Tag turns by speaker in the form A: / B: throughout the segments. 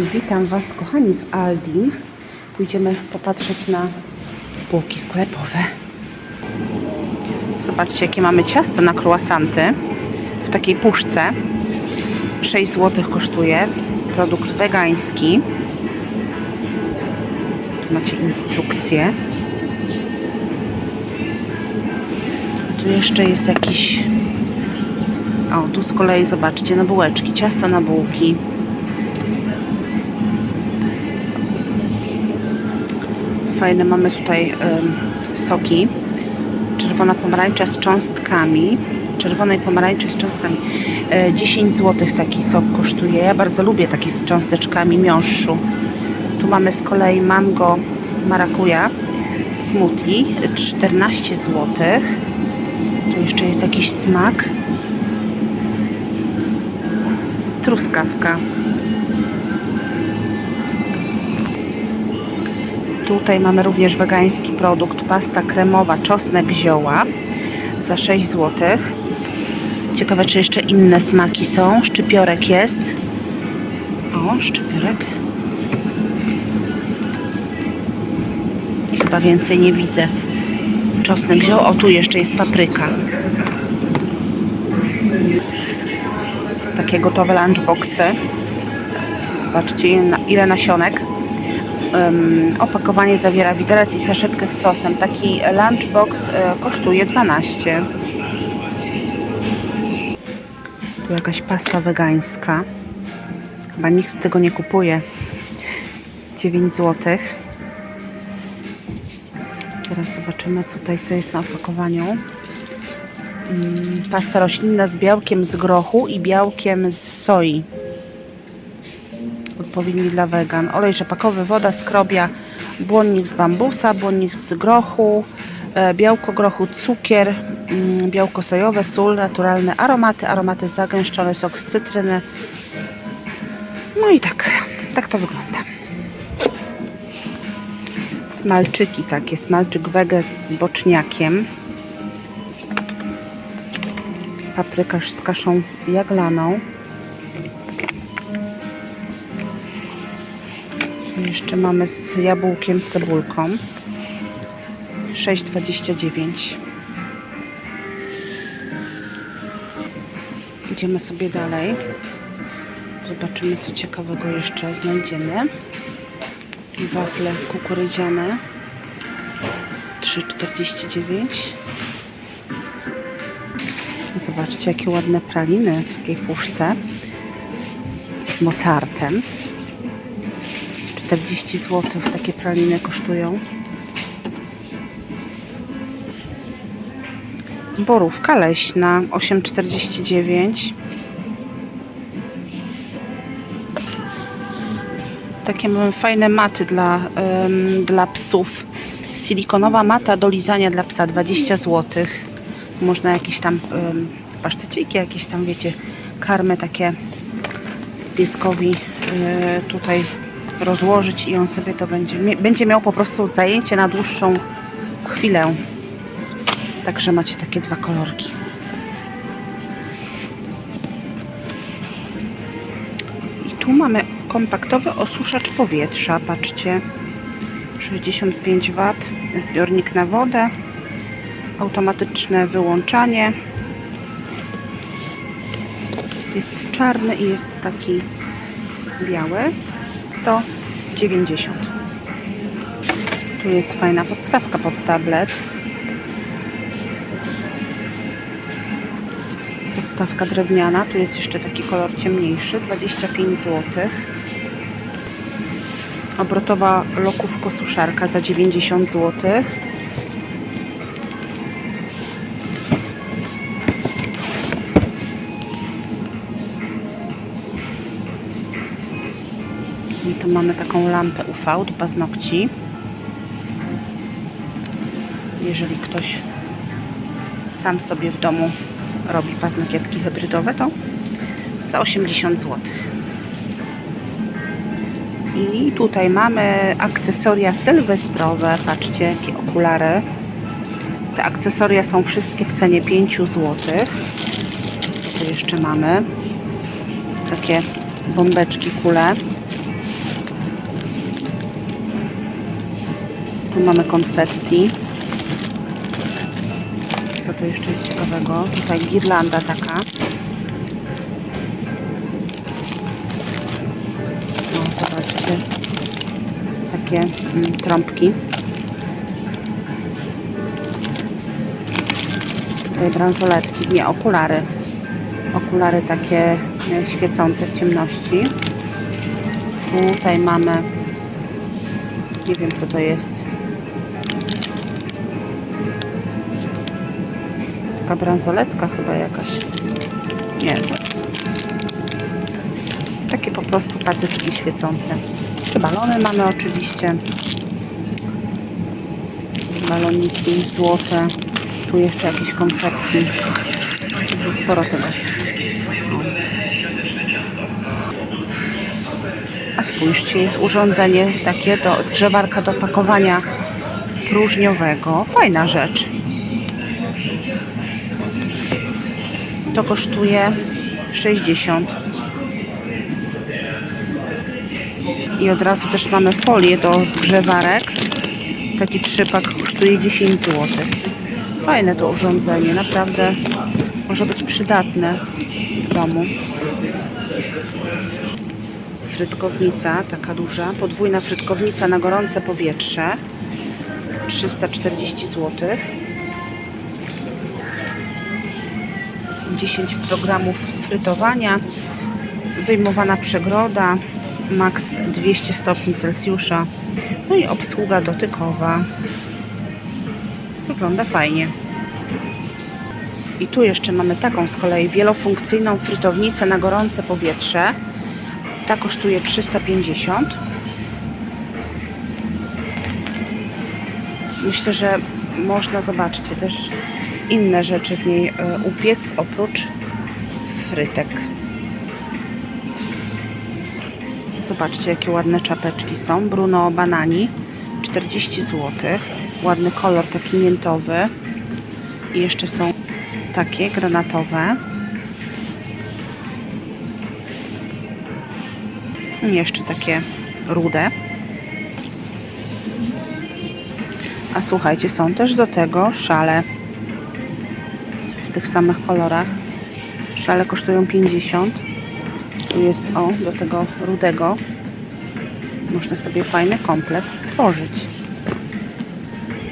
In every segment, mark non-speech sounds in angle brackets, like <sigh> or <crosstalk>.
A: Witam Was, kochani, w Aldim. Pójdziemy popatrzeć na półki sklepowe. Zobaczcie, jakie mamy ciasto na croissanty w takiej puszce. 6 zł kosztuje. Produkt wegański. Tu macie instrukcję. Tu jeszcze jest jakiś... O, tu z kolei zobaczcie, na bułeczki. Ciasto na bułki. Fajne mamy tutaj soki. Czerwona pomarańcza z cząstkami. Czerwonej pomarańczy z cząstkami. E, 10 zł taki sok kosztuje. Ja bardzo lubię taki z cząsteczkami miąższu. Tu mamy z kolei mango marakuja smoothie 14 zł. Tu jeszcze jest jakiś smak. Truskawka. Tutaj mamy również wegański produkt, pasta kremowa, czosnek, zioła za 6 zł. Ciekawe, czy jeszcze inne smaki są. Szczypiorek jest. O, szczypiorek. I chyba więcej nie widzę. Czosnek, zioło. O, tu jeszcze jest papryka. Takie gotowe lunchboxy. Zobaczcie, ile nasionek. Opakowanie zawiera widelec i saszetkę z sosem. Taki lunchbox e, kosztuje 12. Tu jakaś pasta wegańska. Chyba nikt tego nie kupuje. 9 zł. Teraz zobaczymy tutaj, co jest na opakowaniu. Mm, Pasta roślinna z białkiem z grochu i białkiem z soi odpowiedni dla wegan. Olej rzepakowy, woda skrobia, błonnik z bambusa, błonnik z grochu, e, białko grochu, cukier, mm, białko sojowe, sól, naturalne aromaty, aromaty zagęszczone, sok z cytryny. No i tak, tak to wygląda. Smalczyki takie, smalczyk wege z boczniakiem. Paprykarz z kaszą jaglaną. Jeszcze mamy z jabłkiem, cebulką. 6,29. Idziemy sobie dalej. Zobaczymy, co ciekawego jeszcze znajdziemy. Wafle kukurydziane. 3,49. Zobaczcie, jakie ładne praliny w takiej puszce z Mozartem. 40 zł takie praliny kosztują. Borówka leśna 8,49. Takie mamy fajne maty dla, em, dla psów. Silikonowa mata do lizania dla psa 20 zł. Można jakieś tam um, paszteciki, jakieś tam wiecie, karmy takie pieskowi e, tutaj rozłożyć i on sobie to będzie, będzie miał po prostu zajęcie na dłuższą chwilę. Także macie takie dwa kolorki. I tu mamy kompaktowy osuszacz powietrza. Patrzcie. 65 W, zbiornik na wodę, automatyczne wyłączanie. Jest czarny i jest taki biały. 190. Tu jest fajna podstawka pod tablet. Podstawka drewniana. Tu jest jeszcze taki kolor ciemniejszy. 25 zł. Obrotowa lokówko suszarka za 90 zł. Mamy taką lampę UV do paznokci. Jeżeli ktoś sam sobie w domu robi paznokietki hybrydowe, to za 80 zł. I tutaj mamy akcesoria sylwestrowe. Patrzcie, jakie okulary. Te akcesoria są wszystkie w cenie 5 zł. Tu jeszcze mamy? Takie bombeczki, kule. Tu mamy konfetti. Co tu jeszcze jest ciekawego? Tutaj girlanda taka. O, zobaczcie. Takie mm, trąbki. Tutaj bransoletki, nie, okulary. Okulary takie e, świecące w ciemności. Tutaj mamy, nie wiem co to jest. Taka bransoletka chyba jakaś. Nie. Takie po prostu patyczki świecące. Balony mamy oczywiście. Baloniki złote. Tu jeszcze jakieś konfetti. Także sporo tego. A spójrzcie, jest urządzenie takie do zgrzewarka do pakowania próżniowego. Fajna rzecz. To kosztuje 60. I od razu też mamy folię do zgrzewarek. Taki trzypak kosztuje 10 zł. Fajne to urządzenie, naprawdę może być przydatne w domu. Frytkownica, taka duża, podwójna frytkownica na gorące powietrze. 340 zł. 10 kg frytowania, wyjmowana przegroda, maks 200 stopni Celsjusza, no i obsługa dotykowa. Wygląda fajnie. I tu jeszcze mamy taką z kolei wielofunkcyjną frytownicę na gorące powietrze. Ta kosztuje 350. Myślę, że można, zobaczcie, też inne rzeczy w niej e, upiec oprócz frytek. Zobaczcie, jakie ładne czapeczki są. Bruno Banani, 40 zł. Ładny kolor, taki miętowy. I jeszcze są takie granatowe. I jeszcze takie rude. A słuchajcie, są też do tego szale w tych samych kolorach. Szale kosztują 50. Tu jest o, do tego rudego. Można sobie fajny komplet stworzyć.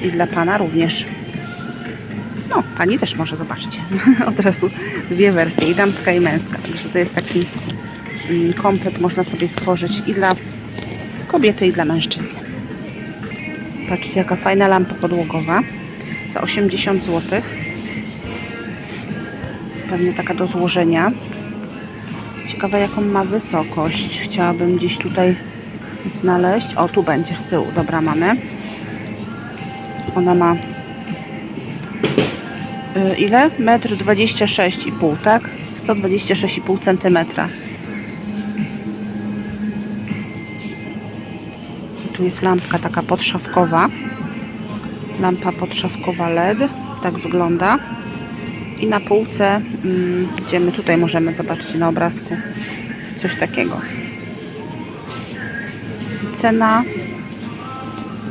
A: I dla pana również. No, pani też może, zobaczcie. <laughs> Od razu dwie wersje, i damska, i męska. Także to jest taki mm, komplet, można sobie stworzyć i dla kobiety, i dla mężczyzny. Patrzcie, jaka fajna lampa podłogowa. Za 80 zł. Pewnie taka do złożenia. Ciekawe, jaką ma wysokość. Chciałabym gdzieś tutaj znaleźć. O, tu będzie z tyłu. Dobra, mamy. Ona ma y, ile? Metr 26,5, tak? 126,5 centymetra. I Tu jest lampka taka podszawkowa. Lampa podszawkowa LED. Tak wygląda. I na półce, mm, gdzie my tutaj możemy zobaczyć na obrazku, coś takiego. Cena,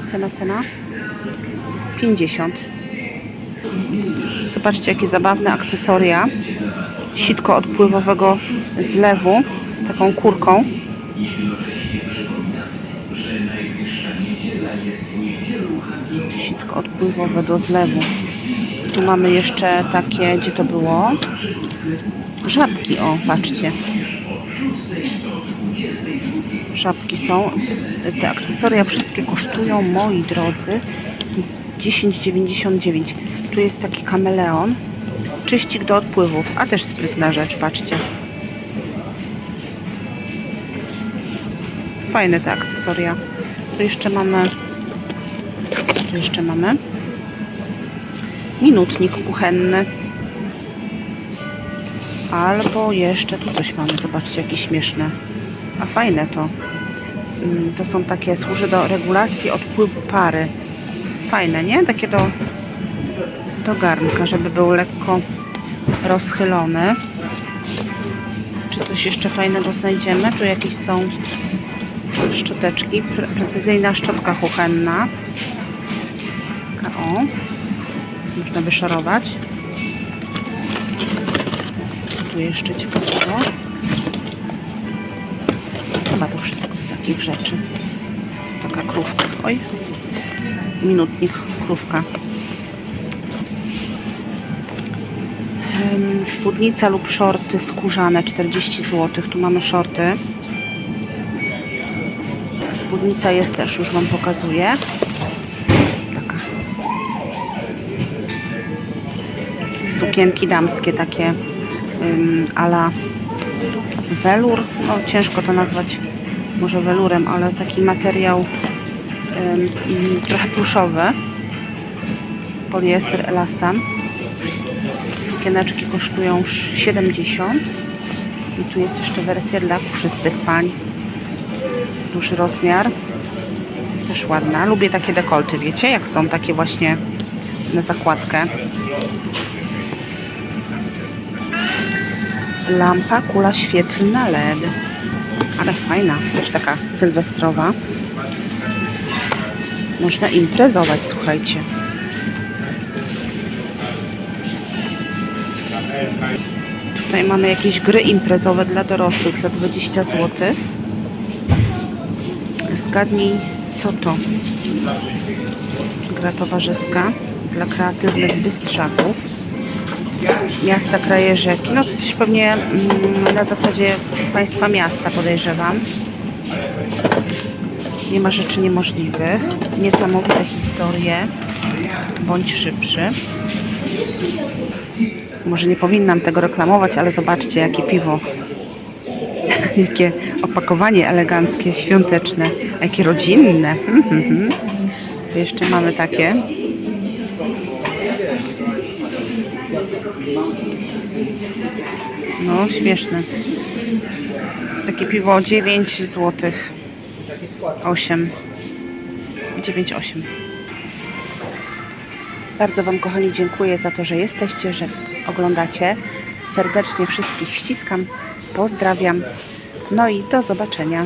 A: cena, cena 50. Zobaczcie, jakie zabawne akcesoria. Sitko odpływowego zlewu z taką kurką. Sitko odpływowe do zlewu. Tu mamy jeszcze takie, gdzie to było? Żabki, o, patrzcie. Żabki są. Te akcesoria wszystkie kosztują, moi drodzy, 10,99. Tu jest taki kameleon. Czyścik do odpływów, a też sprytna rzecz, patrzcie. Fajne te akcesoria. Tu jeszcze mamy... Co tu jeszcze mamy? Minutnik kuchenny. Albo jeszcze tu coś mamy. Zobaczcie, jakie śmieszne. A fajne to. Mm, To są takie, służy do regulacji odpływu pary. Fajne, nie? Takie do, do garnka, żeby był lekko rozchylony. Czy coś jeszcze fajnego znajdziemy? Tu jakieś są szczoteczki. Pre precyzyjna szczotka kuchenna. O, można wyszorować. Co tu jeszcze ciekawego? Chyba to wszystko z takich rzeczy. Taka krówka. Oj, minutnik, krówka. Spódnica lub shorty skórzane 40 zł. Tu mamy shorty. Spódnica jest też, już Wam pokazuję. Sukienki damskie takie ym, ala welur. No ciężko to nazwać może welurem, ale taki materiał i trochę pluszowy. Poliester elastan. Sukieneczki kosztują 70. I tu jest jeszcze wersja dla puszystych pań. Duży rozmiar. Też ładna. Lubię takie dekolty, wiecie? Jak są takie właśnie na zakładkę. Lampa, kula świetlna LED. Ale fajna. Też taka sylwestrowa. Można imprezować, słuchajcie. Tutaj mamy jakieś gry imprezowe dla dorosłych za 20 zł. Zgadnij, co to? Gra towarzyska dla kreatywnych bystrzaków. Miasta, kraje, rzeki. No to coś pewnie mm, na zasadzie państwa miasta podejrzewam. Nie ma rzeczy niemożliwych. Niesamowite historie. Bądź szybszy. Może nie powinnam tego reklamować, ale zobaczcie, jakie piwo. <laughs> jakie opakowanie eleganckie, świąteczne, jakie rodzinne. <laughs> Jeszcze mamy takie. No, śmieszne. Takie piwo 9 zł. 8. 9,8. Bardzo Wam, kochani, dziękuję za to, że jesteście, że oglądacie. Serdecznie wszystkich ściskam, pozdrawiam. No i do zobaczenia.